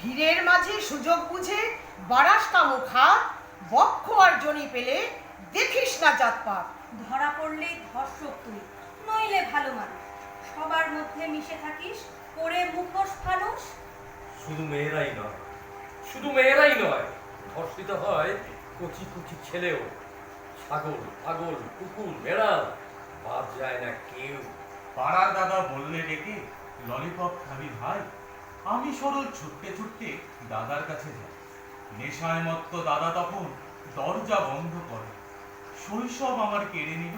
ভিড়ের মাঝে সুযোগ বুঝে বারাস কামু খা বক্ষ আর জনি পেলে দেখিস না জাতপাত। ধরা পড়লেই ধর্ষক তুই নইলে ভালো মানুষ। সবার মধ্যে মিশে থাকিস করে মুখোশ ফানুস। শুধু মেয়েরাই নয় শুধু মেয়েরাই নয় ধর্ষিত হয় কচি কচি ছেলেও। ছাগল পাগল কুকুর বেড়াল বাদ যায় না কেউ। পাড়ার দাদা বললে ডেকে ললিপপ খাবি ভাই। আমি সরল ছুটতে ছুটতে দাদার কাছে যাই। নেশায় মত্ত দাদা তখন দরজা বন্ধ করে। শৈশব আমার কেড়ে নিল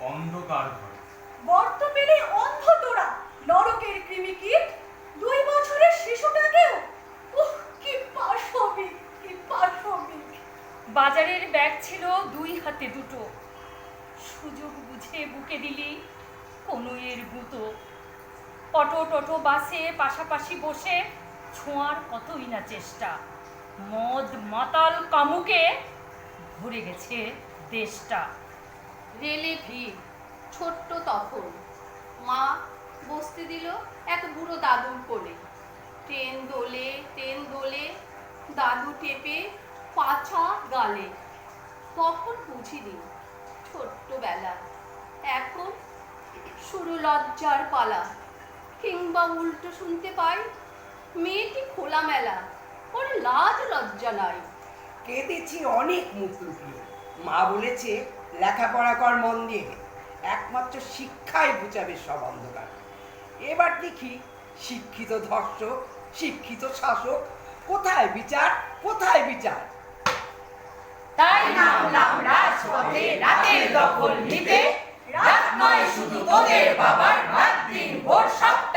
অন্ধকার ঘরে। গর্ত পেলে অন্ধ তোরা, নরকের কৃমি কীট দুই বছরের শিশুটাকেও। উহ, কি পাশবিক কি পাশবিক। বাজারের ব্যাগ ছিল দুই হাতে দুটো। সুযোগ বুঝে বুকে দিলি কনুইয়ের গুঁতো অটো, টটো, বাসে পাশাপাশি বসে ছোঁয়ার কতই না চেষ্টা। মদ, মাতাল কামুকে ভরে গেছে দেশটা। রেলে ভিড়, ছোট্ট তখন মা বসতে দিল এক বুড়ো দাদুর কোলে। ট্রেন দোলে ট্রেন দোলে, দাদু টেপে পাছা গালে। তখন বুঝিনি ছোট্টবেলা। এখন শুরু লজ্জার পালা। কিংবা উল্টো শুনতে পাই মেয়েটি খোলামেলা ওর লাজ লজ্জা নাই। কেঁদেছি অনেক মুখ লুকিয়ে। মা বলেছে লেখাপড়া কর মন দিয়ে। একমাত্র শিক্ষাই বুঝাবে সব অন্ধকার। এবার দেখি শিক্ষিত ধর্ষক শিক্ষিত শাসক কোথায় বিচার কোথায় বিচার? তাই নামলাম রাজপথে রাতের দখল নিতে। রাত নয় শুধু তোদের বাবার রাত দিন ভোর সবটাই